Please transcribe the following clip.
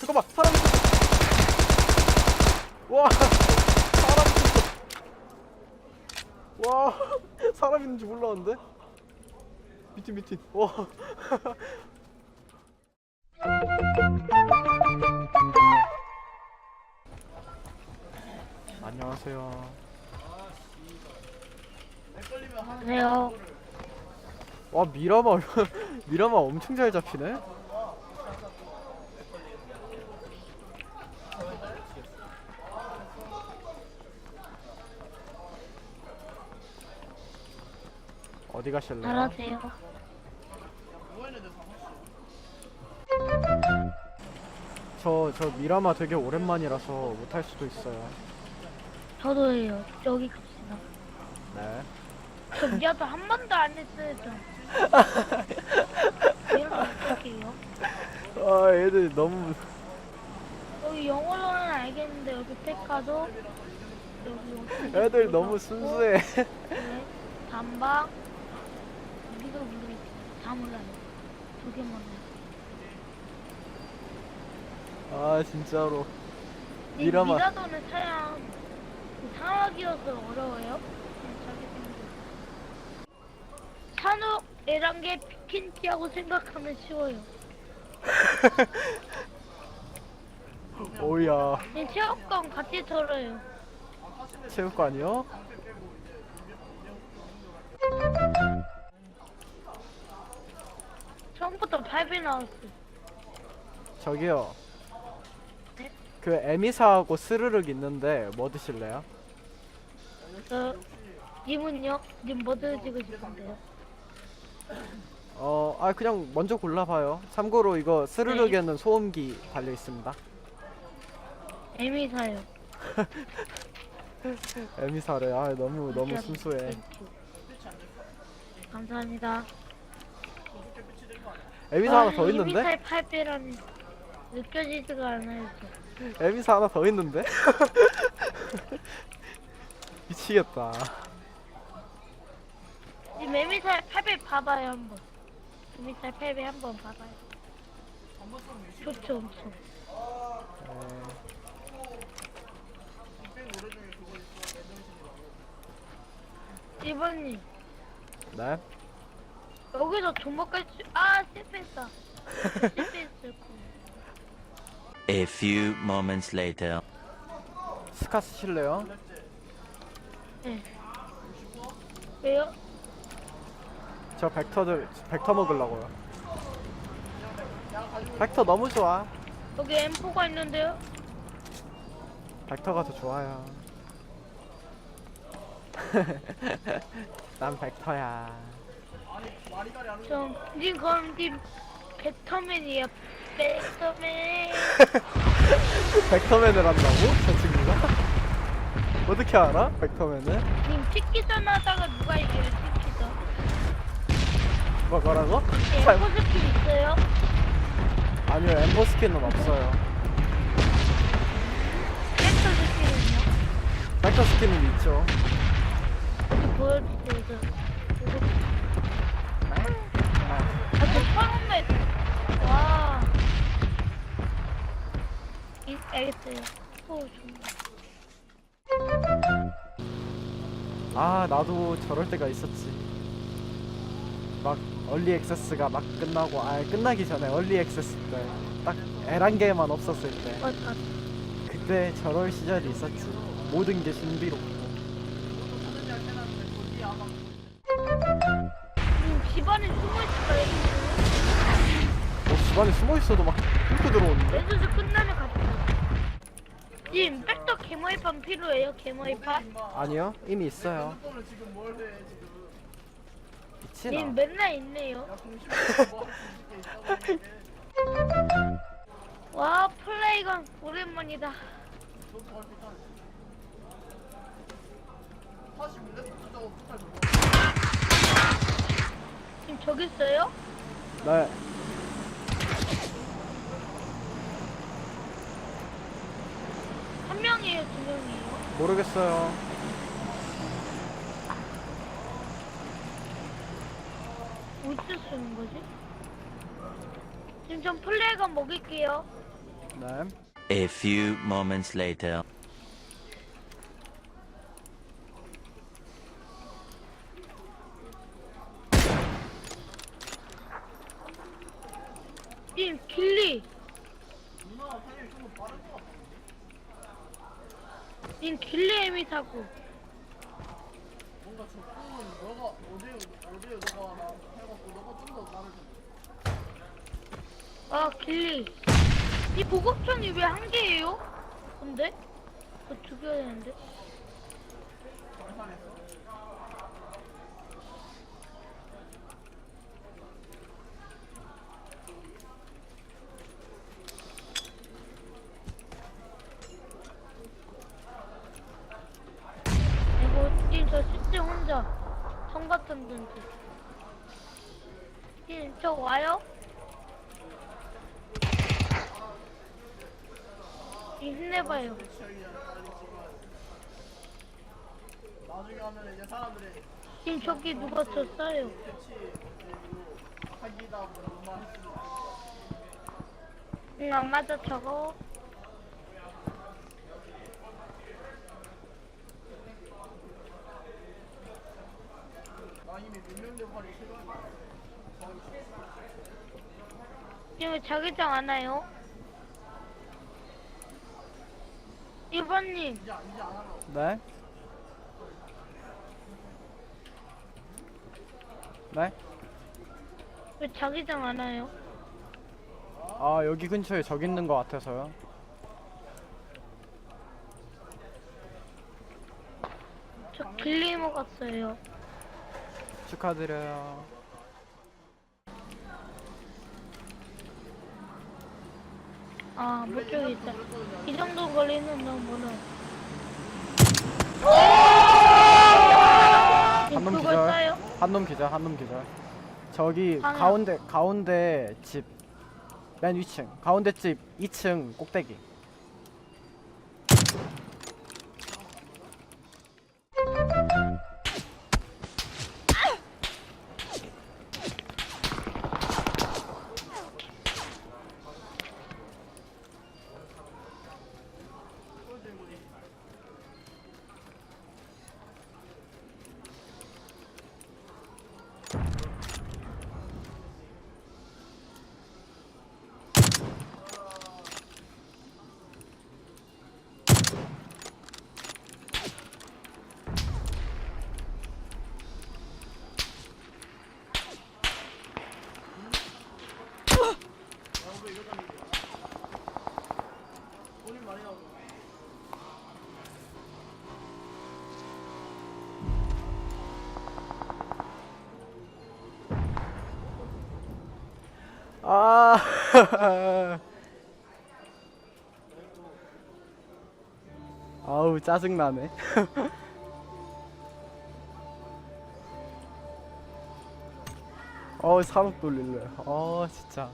잠깐만 사람 와 사람 와 사람 있는지 몰랐는데? 미팅 미팅 와. 안녕하세요. 안녕하세요. 와 미라마 미라마 엄청 잘 잡히네 어디 가실래요? 잘하세요. 저, 저 미라마 되게 오랜만이라서 못할 수도 있어요 저도예요. 여기 갑시다. 네 저 미아도 한 번도 안 했어요. 저. 어떡해요? 아 애들 너무 여기 영어로는 알겠는데 여기 여기 애들 너무 순수해 네, 단방 여기도 모르겠지. 다 몰라요. 두 개만 알아요. 아 진짜로 이 미라마. 미라도는 차량 그 사막이어서 어려워요. 그냥 자기 생각. 산옥 에란게 피킨티하고 생각하면 쉬워요. 오야 이 체육관 같이 털어요. 체육관이요? 처음부터 8배 나왔어. 저기요 네? 그 에미사하고 스르륵 있는데 뭐 드실래요? 저 님은요? 님 뭐 드시고 싶은데요? 어, 아 그냥 먼저 골라봐요. 참고로 이거 스르륵에는 소음기 달려 있습니다. 에미사요. 에미사래. 아 너무 너무 순수해. 감사합니다. 에미사 하나 더 있는데? 에미사의 8배라니 느껴지지가 않아요. 저. 에미사 하나 더 있는데? 미치겠다. 이 에미사의 8배 봐봐요 한번. 에미사의 8배 한번 봐봐요. 좋죠 엄청. 이번님 네. 여기서 주먹갈 수... 아 실패했다. 실패했어. A few moments later. 스카 쓰실래요? 네. 왜요? 저 벡터들 벡터 먹으려고요. 벡터 너무 좋아. 여기 M4가 있는데요? 벡터가 더 좋아요. 난 벡터야. 좀, 님 그럼 님 배터맨이에요. 배터맨. 벡터맨을 한다고? 저 친구가? 어떻게 알아? 벡터맨을? 님 치키전 하다가 누가 이겨요? 뭐, 뭐라고? 엠포 스킨 있어요? 아니요 엠버 스킨은 없어요 캐릭터 스킨은요? 벡터 스킨은 있죠 보여주세요, 저. 이거. 아, 아, 저 처음에. 와. 이, 알겠어요. 오, 좋네. 아 나도 저럴 때가 있었지 막 얼리 액세스가 막 끝나고 아 끝나기 전에 얼리 액세스 때 딱 에란 게만 없었을 때 맞다. 그때 저럴 시절이 있었지 모든 게 신비롭고 님 집안에 숨어 있을까요? 뭐 집안에 숨어 있어도 막 뚫고 들어오는데? 렌즈스 끝나면 갑시다. 님, 백도 개머리판 필요해요? 개머리판? 아니요 이미 있어요 님 미치나 맨날 있네요. 와, 플레이건 오랜만이다. 지금 저기 있어요? 네 한 명이에요, 두 명이에요? 모르겠어요 어디서 쓰는 거지? 지금 전 플레이건 먹일게요. 네. A few moments later. 님 길리. 님 길리 애미 타고. 아 길리. 이 보급총이 왜 한 개예요? 근데? 그거 죽여야 되는데. 이거 님저 실제 혼자 성 같은 던데. 님저 와요? 님 힘내봐요. 나중에 하면 이제 사람들이 님 저기 누가? 사기다 뭐말 응, 안 맞아 저거. 나 이미 몇명 활이 싫어 지금 자기장 안 와요? 1번님, 이제 안- 이제 안 하러 네. 네. 왜 자기장 안 와요? 아 여기 근처에 적 있는 것 같아서요. 저 길리 먹었어요. 축하드려요. 아, 못 저기있다. 이 정도 걸리는 너무 멀어. 한놈 그걸 기절. 싸요? 한놈 기절, 한놈 기절. 저기 하나. 가운데 가운데 집 맨 위층 가운데 집 2층 꼭대기. 아. 아우 짜증 나네. 어우 산업 돌릴래. 어 진짜.